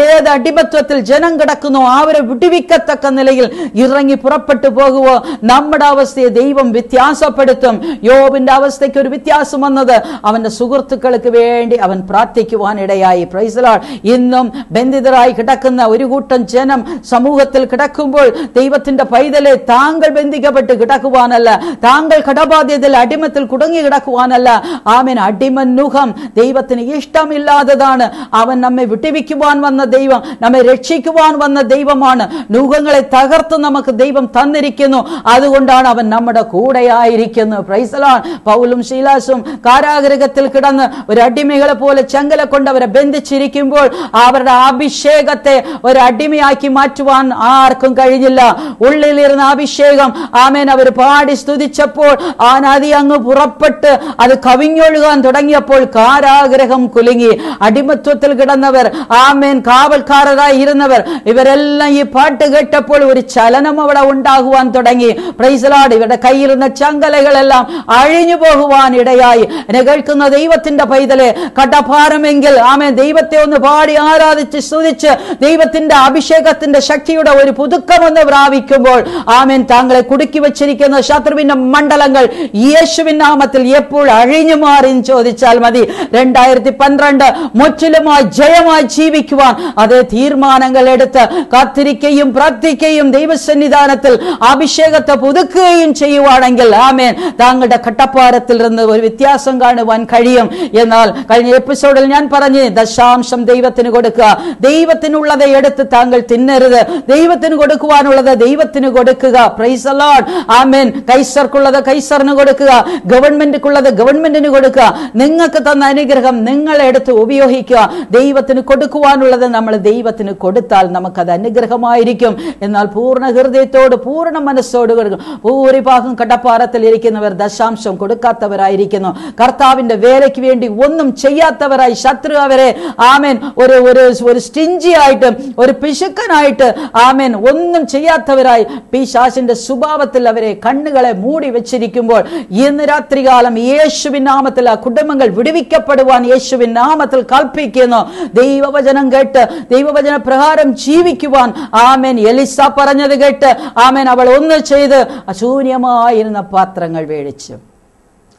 ഏത് അടിമത്വത്തിൽ ജനം കിടക്കുന്നു അവരെ വിടുവിക്കത്തക്ക നിലയിൽ ഇറങ്ങി പുറപ്പെട്ടു പോകുവോ നമ്മുടെ അവസ്ഥയെ ദൈവം വ്യത്യാസപ്പെടുത്തും. യോബിന്റെ അവസ്ഥയ്ക്ക് ഒരു വ്യത്യാസം വന്നത് അവന്റെ സുഹൃത്തുക്കൾക്ക് വേണ്ടി അവൻ പ്രാർത്ഥിക്കുവാൻ പ്രാർത്ഥിക്കുവാനിടയായി പ്രൈസലാൾ ഇന്നും ബന്ധിതരായി കിടക്കുന്ന ഒരു കൂട്ടം ജനം സമൂഹത്തിൽ കിടക്കുമ്പോൾ ദൈവത്തിന്റെ പൈതലെ താങ്കൾ ബന്ധിക്കപ്പെട്ട് കിടക്കുവാനല്ല താങ്കൾ കടബാധ്യതയിൽ അടിമത്തിൽ കുടുങ്ങി കിടക്കുവാനല്ല. ആമൻ അടിമനുഖം ദൈവത്തിന് ഇഷ്ടമില്ലാത്തതാണ്. അവൻ നമ്മെ വിട്ടുവിക്കുവാൻ വന്ന ദൈവം നമ്മെ രക്ഷിക്കുവാൻ വന്ന ദൈവമാണ്. നൂഹങ്ങളെ തകർത്ത് നമുക്ക് ദൈവം തന്നിരിക്കുന്നു. അതുകൊണ്ടാണ് അവൻ നമ്മുടെ കൂടെയായിരിക്കുന്നു. പ്രൈസലാൻ പൗലും ശീലാസും കാരാഗ്രഹത്തിൽ കിടന്ന് ഒരു അടിമകളെ പോലെ ചങ്കല കൊണ്ട് അവരെ ബന്ധിച്ചിരിക്കുമ്പോൾ അവരുടെ അഭിഷേകത്തെ ഒരു അടിമയാക്കി മാറ്റുവാൻ ആർക്കും കഴിഞ്ഞില്ല. ഉള്ളിലിരുന്ന അഭിഷേകം. ആമേൻ. അവർ പാടി സ്തുതിച്ചപ്പോൾ ആ നദി അങ്ങ് പുറപ്പെട്ട് അത് കവിഞ്ഞൊഴുകാൻ തുടങ്ങിയപ്പോൾ കാരാഗ്രഹം കുലുങ്ങി. അടിമത്വത്തിൽ കിടന്നവർ ആമേൻ കാവൽക്കാരരായി ഇരുന്നവർ ഇവരെല്ലാം ഈ പാട്ട് കേട്ടപ്പോൾ ഒരു ചലനം അവിടെ ഉണ്ടാകുവാൻ തുടങ്ങി. പ്രൈസലാട് ഇവരുടെ കയ്യിലിരുന്ന ചങ്കലകളെല്ലാം അഴിഞ്ഞു പോകുവാൻ ഇടയായി. എന്നെ കേൾക്കുന്ന ദൈവത്തിന്റെ പൈതലെ കടഭാരമെങ്കിൽ ആമേൻ. ദൈവത്തെ ഒന്ന് പാടി ആരാധിച്ച് സ്തുതിച്ച് ദൈവത്തിന്റെ അഭിഷേകത്തിന്റെ ശക്തിയുടെ ഒരു പുതുക്കമെന്ന് പ്രാപിക്കുമ്പോൾ ആമേൻ. താങ്കളെ കുടുക്കി വെച്ചിരിക്കുന്ന ശത്രുവിന്റെ മണ്ഡലങ്ങൾ യേശുവിൻ നാമത്തിൽ എപ്പോൾ അഴിഞ്ഞു മാറി ചോദിച്ചാൽ മതി. രണ്ടായിരത്തി പന്ത്രണ്ട് മുറ്റിലുമായി ജയമായി ജീവിക്കുവാൻ അതേ തീരുമാനങ്ങൾ എടുത്ത് കാത്തിരിക്കുകയും പ്രാർത്ഥിക്കുകയും ദൈവസന്നിധാനത്തിൽ അഭിഷേകത്തെ പുതുക്കുകയും ചെയ്യുവാണെങ്കിൽ ആമേൻ. താങ്കളുടെ കട്ടപ്പാരത്തിൽ നിന്ന് ഒരു വ്യത്യാസം കാണുവാൻ കഴിയും. എന്നാൽ കഴിഞ്ഞ എപ്പിസോഡിൽ ഞാൻ പറഞ്ഞു ദശാംശം ദൈവത്തിന് കൊടുക്കുക. ദൈവത്തിനുള്ളത് എടുത്ത് താങ്കൾ തിന്നരുത്. ദൈവത്തിന് കൊടുക്കുവാനുള്ളത് ദൈവത്തിന് കൊടുക്കുക. പ്രൈസ് അലോഡ് ആമേൻ കൈസർക്കുള്ളത് കൈസറിന് കൊടുക്കുക. ഗവൺമെന്റ്ക്കുള്ളത് ഗവൺമെന്റിന് കൊടുക്കുക. നിങ്ങൾക്ക് തന്ന അനുഗ്രഹം നിങ്ങൾ എടുത്ത് ഉപയോഗിക്കുക. ദൈവത്തിന് കൊടുക്കുവാനുള്ളത് നമ്മൾ ദൈവത്തിന് കൊടുത്താൽ നമുക്കത് അനുഗ്രഹമായിരിക്കും. എന്നാൽ പൂർണ ഹൃദയത്തോട് പൂർണ മനസ്സോട് കൊടുക്കും. ഭൂരിഭാഗം കടപ്പാറത്തിൽ ഇരിക്കുന്നവർ ദശാംശം കൊടുക്കാത്തവരായിരിക്കുന്നു. കർത്താവിന്റെ വേലയ്ക്ക് വേണ്ടി ഒന്നും ചെയ്യാത്തവരായി ശത്രു അവരെ ആമേൻ ഒരു ഒരു സ്റ്റിഞ്ചി ആയിട്ട് ഒരു പിശുക്കനായിട്ട് ആമേൻ ഒന്നും ചെയ്യാത്തവരായി പിശാസിന്റെ സ്വഭാവത്തിൽ അവരെ കണ്ണുകളെ മൂടി വെച്ചിരിക്കുമ്പോൾ ഇന്ന് രാത്രികാലം യേശുവിൻ നാമത്തിൽ ആ കുടുംബങ്ങൾ വിടുവിക്കപ്പെടുവാൻ യേശുവിൻ നാമത്തിൽ കൽപ്പിക്കുന്നു. ദൈവവചനം കേട്ട് ദൈവവചന പ്രകാരം ജീവിക്കുവാൻ ആമേൻ. എലിസ പറഞ്ഞത് കേട്ട് ആമേൻ അവൾ ഒന്ന് ചെയ്ത് അശൂന്യമായിരുന്ന പാത്രങ്ങൾ വേടിച്ചു.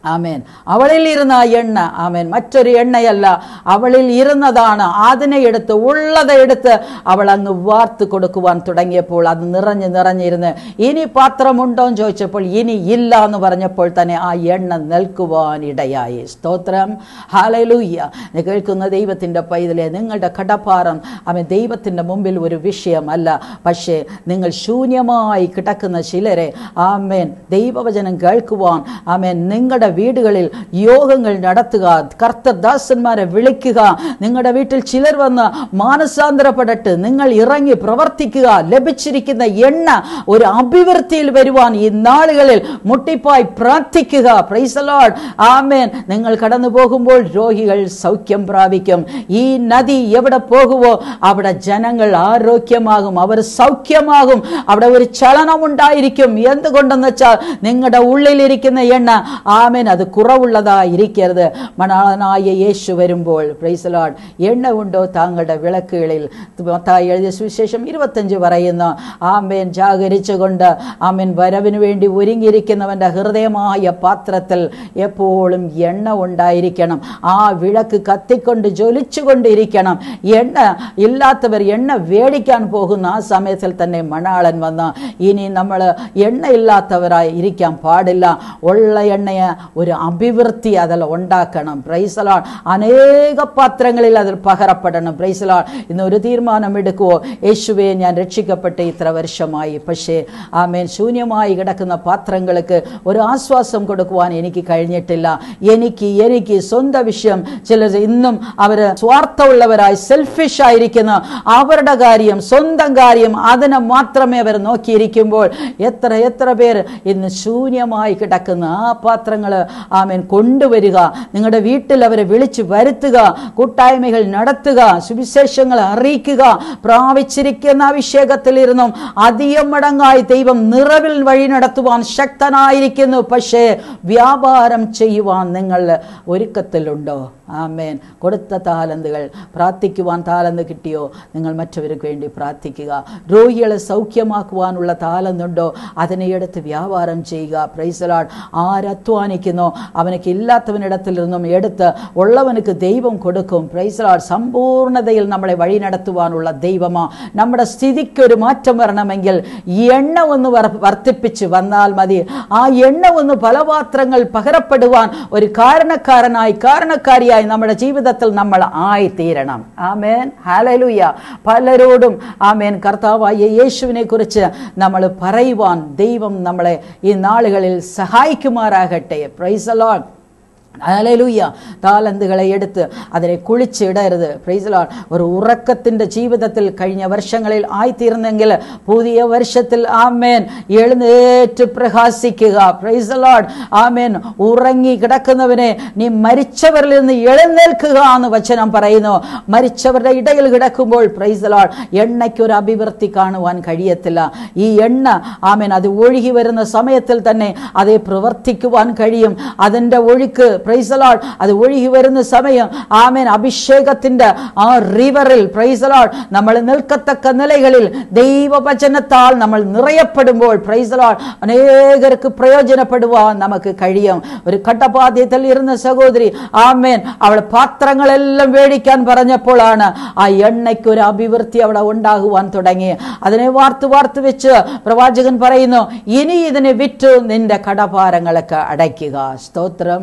ആമേൻ. അവളിൽ ഇരുന്ന എണ്ണ ആമേൻ. മറ്റൊരു എണ്ണയല്ല. അവളിൽ ഇരുന്നതാണ് അതിനെ എടുത്ത് ഉള്ളത് എടുത്ത് അവൾ അങ്ങ് വാർത്ത് കൊടുക്കുവാൻ തുടങ്ങിയപ്പോൾ അത് നിറഞ്ഞ് നിറഞ്ഞിരുന്ന് ഇനി പാത്രമുണ്ടോ? എന്ന് ചോദിച്ചപ്പോൾ ഇനി ഇല്ല എന്ന് പറഞ്ഞപ്പോൾ തന്നെ ആ എണ്ണ നിൽക്കുവാൻ ഇടയായി. സ്തോത്രം. ഹാലലൂയ്യ കേൾക്കുന്ന ദൈവത്തിന്റെ പൈതലെ നിങ്ങളുടെ കടപ്പാറം ആമേൻ ദൈവത്തിന്റെ മുമ്പിൽ ഒരു വിഷയമല്ല. പക്ഷേ നിങ്ങൾ ശൂന്യമായി കിടക്കുന്ന ചിലരെ ആമേൻ ദൈവവചനം കേൾക്കുവാൻ ആമേൻ നിങ്ങളുടെ വീടുകളിൽ യോഗങ്ങൾ നടത്തുക കർത്തദാസന്മാരെ വിളിക്കുക നിങ്ങളുടെ വീട്ടിൽ ചിലർ വന്ന് മാനസാന്തരപ്പെടട്ട് നിങ്ങൾ ഇറങ്ങി പ്രവർത്തിക്കുക ലഭിച്ചിരിക്കുന്ന എണ്ണ ഒരു അഭിവൃദ്ധിയിൽ വരുവാൻ ഈ നാളുകളിൽ മുട്ടിപ്പായി പ്രാർത്ഥിക്കുക. പ്രൈസലോഡ് ആമേൻ. നിങ്ങൾ കടന്നു പോകുമ്പോൾ രോഗികൾ സൗഖ്യം പ്രാപിക്കും. ഈ നദി എവിടെ പോകുവോ അവിടെ ജനങ്ങൾ ആരോഗ്യമാകും അവർ സൗഖ്യമാകും. അവിടെ ഒരു ചലനം ഉണ്ടായിരിക്കും എന്തുകൊണ്ടെന്ന് വെച്ചാൽ നിങ്ങളുടെ ഉള്ളിലിരിക്കുന്ന എണ്ണ ആമേൻ അത് കുറവുള്ളതായിരിക്കരുത് മണാളനായ യേശു വരുമ്പോൾ പ്രൈസലോഡ് എണ്ണ ഉണ്ടോ താങ്കളുടെ വിളക്കുകളിൽ? മത്തായി എഴുതിയ സുവിശേഷം ഇരുപത്തഞ്ച് പറയുന്നു ആമേൻ. ജാഗരിച്ചുകൊണ്ട് ആമേൻ. വരവിന് വേണ്ടി ഒരുങ്ങിയിരിക്കുന്നവന്റെ ഹൃദയമായ പാത്രത്തിൽ എപ്പോഴും എണ്ണ ഉണ്ടായിരിക്കണം. ആ വിളക്ക് കത്തിക്കൊണ്ട് ജ്വലിച്ചുകൊണ്ടിരിക്കണം. എണ്ണ ഇല്ലാത്തവർ എണ്ണ വേടിക്കാൻ പോകുന്ന ആ സമയത്തിൽ തന്നെ മണാളൻ വന്ന് ഇനി നമ്മൾ എണ്ണ ഇല്ലാത്തവരായി ഇരിക്കാൻ പാടില്ല. ഉള്ള എണ്ണയെ ഒരു അഭിവൃദ്ധി അതിൽ ഉണ്ടാക്കണം. പ്രൈസലാൾ അനേക പാത്രങ്ങളിൽ അതിൽ പകരപ്പെടണം. പ്രൈസലാൾ ഇന്ന് ഒരു തീരുമാനം എടുക്കുവോ? യേശുവെ ഞാൻ രക്ഷിക്കപ്പെട്ട് ഇത്ര വർഷമായി. പക്ഷേ ആമേൻ. ശൂന്യമായി കിടക്കുന്ന പാത്രങ്ങൾക്ക് ഒരു ആശ്വാസം കൊടുക്കുവാൻ എനിക്ക് കഴിഞ്ഞിട്ടില്ല. എനിക്ക് എനിക്ക് സ്വന്തം വിഷയം ചിലർ ഇന്നും അവർ സ്വാർത്ഥമുള്ളവരായി സെൽഫിഷ് ആയിരിക്കുന്ന. അവരുടെ കാര്യം സ്വന്തം കാര്യം അതിനെ മാത്രമേ അവർ നോക്കിയിരിക്കുമ്പോൾ എത്ര എത്ര പേർ ഇന്ന് ശൂന്യമായി കിടക്കുന്ന ആ പാത്രങ്ങൾ ആമേൻ. കൊണ്ടുവരിക. നിങ്ങളുടെ വീട്ടിൽ അവരെ വിളിച്ചു വരുത്തുക. കൂട്ടായ്മകൾ നടത്തുക. സുവിശേഷങ്ങൾ അറിയിക്കുക. പ്രാപിച്ചിരിക്കുന്ന അഭിഷേകത്തിൽ ഇരുന്നും അധികം മടങ്ങായി ദൈവം നിറവിൽ വഴി നടത്തുവാൻ ശക്തനായിരിക്കുന്നു. പക്ഷേ വ്യാപാരം ചെയ്യുവാൻ നിങ്ങൾ ഒരുക്കത്തിലുണ്ടോ? ആമേൻ. കൊടുത്ത താലന്തുകൾ പ്രാർത്ഥിക്കുവാൻ താലന്ത് കിട്ടിയോ? നിങ്ങൾ മറ്റവർക്ക് വേണ്ടി പ്രാർത്ഥിക്കുക. രോഗികളെ സൗഖ്യമാക്കുവാനുള്ള താലന്തുണ്ടോ? അതിനെ എടുത്ത് വ്യാപാരം ചെയ്യുക. പ്രൈസലാഡ് ആരധ്വാനിക്കുന്നോ അവനക്ക് ഇല്ലാത്തവനിടത്തിൽ നിന്നും എടുത്ത് ഉള്ളവനക്ക് ദൈവം കൊടുക്കും. പ്രൈസലാഡ് സമ്പൂർണതയിൽ നമ്മളെ വഴി നടത്തുവാനുള്ള ദൈവമാ? നമ്മുടെ സ്ഥിതിക്ക് ഒരു മാറ്റം വരണമെങ്കിൽ എണ്ണ ഒന്ന് വർ- വർദ്ധിപ്പിച്ച് വന്നാൽ മതി. ആ എണ്ണ ഒന്ന് ഫലപാത്രങ്ങൾ പകരപ്പെടുവാൻ ഒരു കാരണക്കാരനായി കാരണക്കാരിയായി നമ്മുടെ ജീവിതത്തിൽ നമ്മൾ ആയിത്തീരണം. ആമേൻ. ഹാലലൂയ പലരോടും ആമേൻ. കർത്താവായ യേശുവിനെ കുറിച്ച് നമ്മൾ പറയുവാൻ ദൈവം നമ്മളെ ഈ നാളുകളിൽ സഹായിക്കുമാറാകട്ടെ. പ്രൈസ് അലോൺ ഹല്ലേലൂയ താലന്തുകളെ എടുത്ത് അതിനെ കുളിച്ച് കുളിച്ചിടരുത് പ്രൈസലാൾ ഒരു ഉറക്കത്തിന്റെ ജീവിതത്തിൽ കഴിഞ്ഞ വർഷങ്ങളിൽ ആയിത്തീർന്നെങ്കിൽ പുതിയ വർഷത്തിൽ ആമേൻ. എഴുന്നേറ്റ് പ്രകാശിക്കുക. പ്രൈസലാഡ് ആമേൻ. ഉറങ്ങി കിടക്കുന്നവനെ നീ മരിച്ചവരിൽ നിന്ന് എഴുന്നേൽക്കുക എന്ന് വചനം പറയുന്നു. മരിച്ചവരുടെ ഇടയിൽ കിടക്കുമ്പോൾ പ്രൈസലാഡ് എണ്ണയ്ക്കൊരു അഭിവൃദ്ധി കാണുവാൻ കഴിയത്തില്ല. ഈ എണ്ണ ആമേൻ അത് ഒഴുകി വരുന്ന സമയത്തിൽ തന്നെ അതേ പ്രവർത്തിക്കുവാൻ കഴിയും. അതിന്റെ ഒഴുക്ക് പ്രൈസലാൾ അത് ഒഴുകി വരുന്ന സമയം. ആമേൻ. അഭിഷേകത്തിന്റെ ആ റിവറിൽ പ്രൈസ് പ്രൈസലാൾ നമ്മൾ നിൽക്കത്തക്ക നിലകളിൽ ദൈവവചനത്താൽ നമ്മൾ നിറയപ്പെടുമ്പോൾ പ്രൈസ് പ്രൈസലാൾ അനേകർക്ക് പ്രയോജനപ്പെടുവാൻ നമുക്ക് കഴിയും. ഒരു കട്ടപാദ്യത്തിൽ ഇരുന്ന സഹോദരി ആമേൻ അവൾ പാത്രങ്ങളെല്ലാം മേടിക്കാൻ പറഞ്ഞപ്പോഴാണ് ആ എണ്ണയ്ക്ക് ഒരു അഭിവൃദ്ധി അവിടെ ഉണ്ടാകുവാൻ തുടങ്ങി. അതിനെ വാർത്ത് വാർത്ത് വെച്ച് പ്രവാചകൻ പറയുന്നു ഇനി ഇതിനെ വിറ്റ് നിന്റെ കടഭാരങ്ങളൊക്കെ അടയ്ക്കുക. സ്തോത്രം.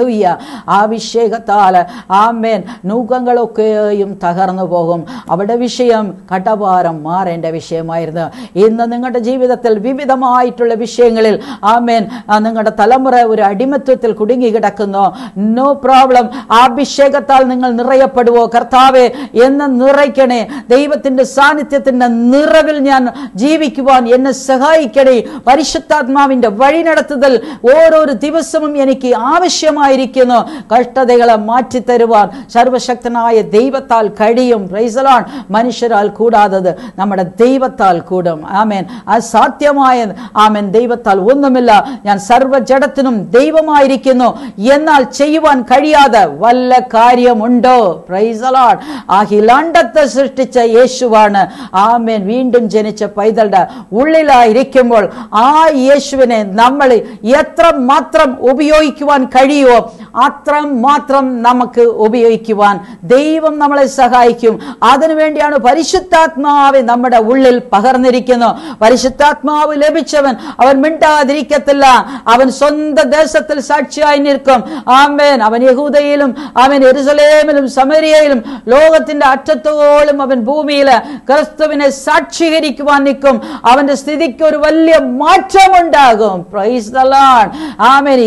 ഹല്ലേലൂയ. അഭിഷേകത്താൽ ആമേൻ. നൂക്കങ്ങളൊക്കെയും തകർന്നു പോകും. അവിടെ വിഷയം കടഭാരം മാറേണ്ട വിഷയമായിരുന്നു. ഇന്ന് നിങ്ങളുടെ ജീവിതത്തിൽ വിവിധമായിട്ടുള്ള വിഷയങ്ങളിൽ ആമേൻ. നിങ്ങളുടെ തലമുറ ഒരു അടിമത്വത്തിൽ കുടുങ്ങി കിടക്കുന്നു നോ പ്രോബ്ലം. അഭിഷേകത്താൽ നിങ്ങൾ നിറയപ്പെടുവോ? കർത്താവെ എന്ന് നിറയ്ക്കണേ. ദൈവത്തിന്റെ സാന്നിധ്യത്തിന്റെ നിറവിൽ ഞാൻ ജീവിക്കുവാൻ എന്നെ സഹായിക്കണേ. പരിശുദ്ധാത്മാവിന്റെ വഴി നടത്തുതൽ ഓരോരോ ദിവസവും എനിക്ക് ആവശ്യമായിരിക്കുന്നു കഷ്ടതകളെ മാറ്റിത്തരുവാൻ സർവശക്തനായ ദൈവത്താൽ കഴിയും. റൈസലാൻ മനുഷ്യരാൽ കൂടാതത് നമ്മുടെ ദൈവത്താൽ കൂടും. ആമേൻ അസാധ്യമായ ആമേൻ ദൈവത്താൽ ഒന്നുമില്ല. ഞാൻ സർവജടത്തിനും ദൈവമായിരിക്കുന്നു. എന്നാൽ ചെയ്യുവാൻ കഴിയാതെ വല്ല കാര്യമുണ്ടോ? റൈസലാൻ അഖിലാണ്ടത്തെ സൃഷ്ടിച്ച യേശുവാണ്. ആമേൻ വീണ്ടും ജനിച്ച പൈതളുടെ ഉള്ളിലായിരിക്കുമ്പോൾ ആ യേശുവിനെ നമ്മൾ എത്ര മാത്രം ഉപയോഗിക്കുവാൻ കഴിയുമോ to മാത്രം നമുക്ക് ഉപയോഗിക്കുവാൻ ദൈവം നമ്മളെ സഹായിക്കും. അതിനുവേണ്ടിയാണ് പരിശുദ്ധാത്മാവ് നമ്മുടെ ഉള്ളിൽ പകർന്നിരിക്കുന്നു. പരിശുദ്ധാത്മാവ് ലഭിച്ചവൻ അവൻ മിണ്ടാതിരിക്കത്തില്ല. അവൻ സ്വന്തം ദേശത്തിൽ സാക്ഷിയായി നിൽക്കും. ആമേൻ. അവൻ യഹൂദയിലും അവൻ എരുസലേമിലും സമരിയയിലും ലോകത്തിന്റെ അറ്റത്തോളം അവൻ ഭൂമിയിൽ ക്രിസ്തുവിനെ സാക്ഷീകരിക്കുവാൻ നിൽക്കും. അവന്റെ സ്ഥിതിക്ക് ഒരു വലിയ മാറ്റമുണ്ടാകും. Praise the Lord amen.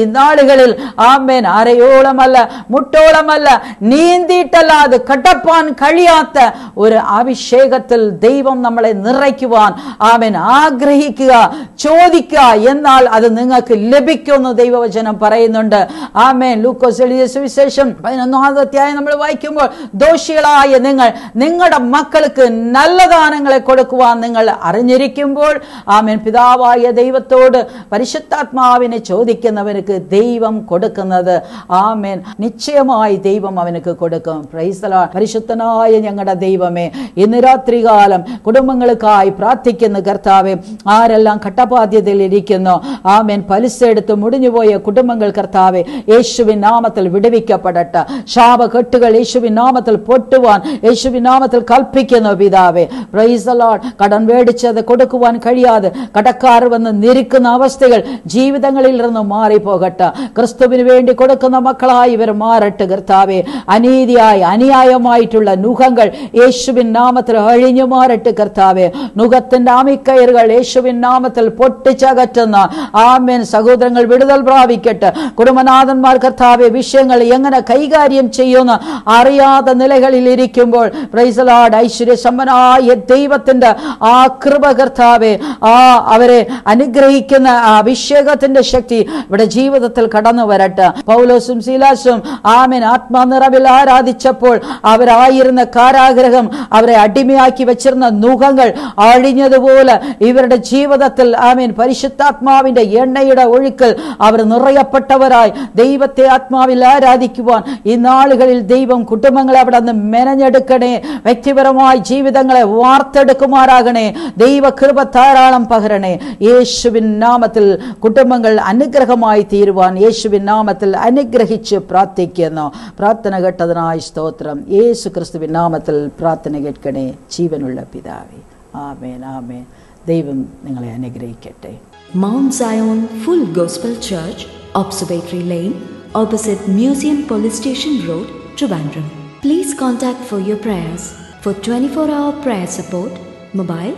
ഈ നാളുകളിൽ മുട്ടോളമല്ല നീന്തിയിട്ടല്ല നീന്തിയിട്ടല്ലാതെ കടപ്പാൻ കഴിയാത്ത ഒരു അഭിഷേകത്തിൽ ദൈവം നമ്മളെ നിറയ്ക്കുവാൻ ആമേൻ ആഗ്രഹിക്കുക ചോദിക്കുക എന്നാൽ അത് നിങ്ങൾക്ക് ലഭിക്കുമെന്ന് ദൈവവചനം പറയുന്നുണ്ട്. ആമേൻ. ലൂക്കോസ് എഴുതിയ സുവിശേഷം പതിനൊന്നാമത് അധ്യായം നമ്മൾ വായിക്കുമ്പോൾ ദോഷികളായ നിങ്ങൾ നിങ്ങളുടെ മക്കൾക്ക് നല്ല ദാനങ്ങളെ കൊടുക്കുവാൻ നിങ്ങൾ അറിഞ്ഞിരിക്കുമ്പോൾ ആമേൻ. പിതാവായ ദൈവത്തോട് പരിശുദ്ധാത്മാവിനെ ചോദിക്കുന്നവർക്ക് ദൈവം കൊടുക്കുന്നത് ആമേൻ. നിശ്ചയമായി ദൈവം അവനക്ക് കൊടുക്കും. പ്രൈസലാ പരിശുദ്ധനായ ഞങ്ങളുടെ ദൈവമേ ഇന്ന് രാത്രികാലം കുടുംബങ്ങൾക്കായി പ്രാർത്ഥിക്കുന്ന കർത്താവെ. ആരെല്ലാം ഘട്ടബാധ്യതയിൽ ഇരിക്കുന്നു ആമേൻ. പലിശ എടുത്ത് മുടിഞ്ഞുപോയ കുടുംബങ്ങൾ കർത്താവെ യേശുവിൻ നാമത്തിൽ വിടുവിക്കപ്പെടട്ടെ. ശാപകെട്ടുകൾ യേശുവിൻ നാമത്തിൽ പൊട്ടുവാൻ യേശുവിൻ നാമത്തിൽ കൽപ്പിക്കുന്നു പിതാവേ. പ്രൈസ് ലോർഡ് കടം മേടിച്ചത് കൊടുക്കുവാൻ കഴിയാതെ കടക്കാർ വന്ന് നിരിക്കുന്ന അവസ്ഥകൾ ജീവിതങ്ങളിൽ നിന്ന് മാറിപ്പോകട്ടെ. ക്രിസ്തുവിന് വേണ്ടി കൊടുക്കുന്ന മക്കളായി ഇവർ മാറട്ടെ കർത്താവെ. അനീതിയായി അനുയായമായിട്ടുള്ള നുഖങ്ങൾ യേശുവിൻ നാമത്തിൽ അഴിഞ്ഞു മാറട്ടെ കർത്താവെ. നുഖത്തിന്റെ ആമിക്കയറുകൾ യേശുവിൻ നാമത്തിൽ പൊട്ടിച്ചകറ്റുന്ന. ആമേൻ. സഹോദരങ്ങൾ വിടുതൽ പ്രാപിക്കട്ടെ. കുടുംബനാഥന്മാർ കർത്താവെ വിഷയങ്ങൾ എങ്ങനെ കൈകാര്യം ചെയ്യുന്ന അറിയാത്ത നിലകളിൽ ഇരിക്കുമ്പോൾ പ്രൈസലാഡ് ഐശ്വര്യസമ്പന്നായ ദൈവത്തിന്റെ ആ കൃപ കർത്താവെ ആ അവരെ അനുഗ്രഹിക്കുന്ന ആ അഭിഷേകത്തിന്റെ ശക്തി ഇവിടെ ജീവിതത്തിൽ കടന്നു വരട്ടെ പൗലോസും ശീലാസും ആമേൻ. ആത്മാനിറവിൽ ആരാധിച്ചപ്പോൾ അവരായിരുന്ന കാരാഗ്രഹം അവരെ അടിമയാക്കി വെച്ചിരുന്ന നുഖങ്ങൾ അഴിഞ്ഞതുപോലെ ഇവരുടെ ജീവിതത്തിൽ ആമേൻ പരിശുദ്ധാത്മാവിന്റെ എണ്ണയുടെ ഒഴുക്കൽ അവർ നിറയപ്പെട്ടവരായി ദൈവത്തെ ആത്മാവിൽ ആരാധിക്കുവാൻ ഈ നാളുകളിൽ ദൈവം കുടുംബങ്ങളെ അവിടെ നിന്ന് മെനഞ്ഞെടുക്കണേ. വ്യക്തിപരമായ ജീവിതങ്ങളെ വാർത്തെടുക്കുമാറാകണേ. ദൈവകൃപ ധാരാളം പകരണേ. യേശുവിൻ നാമത്തിൽ കുടുംബങ്ങൾ അനുഗ്രഹമായി തീരുവാൻ യേശുവിൻ നാമത്തിൽ അനുഗ്രഹിച്ച് പ്രാർത്ഥിക്കുന്നു. പ്രാർത്ഥന കേട്ടതിനായി സ്തോത്രം. യേശു ക്രിസ്തുവിൻ നാമത്തിൽ പ്രാർത്ഥന കേൾക്കണേ. ജീവനുള്ള പിതാവി. ആമേൻ ആമേൻ. ദൈവം നിങ്ങളെ അനുഗ്രഹിക്കട്ടെ. Mount Zion Full Gospel Church observatory line opposite museum police station road Trivandrum. Please contact for your prayers. For twenty four hour prayer support mobile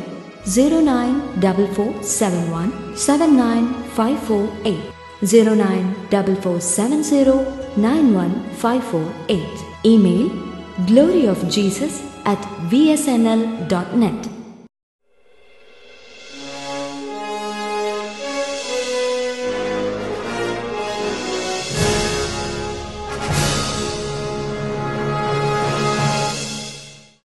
094470 91548. Email gloryofjesus at vsnl.net.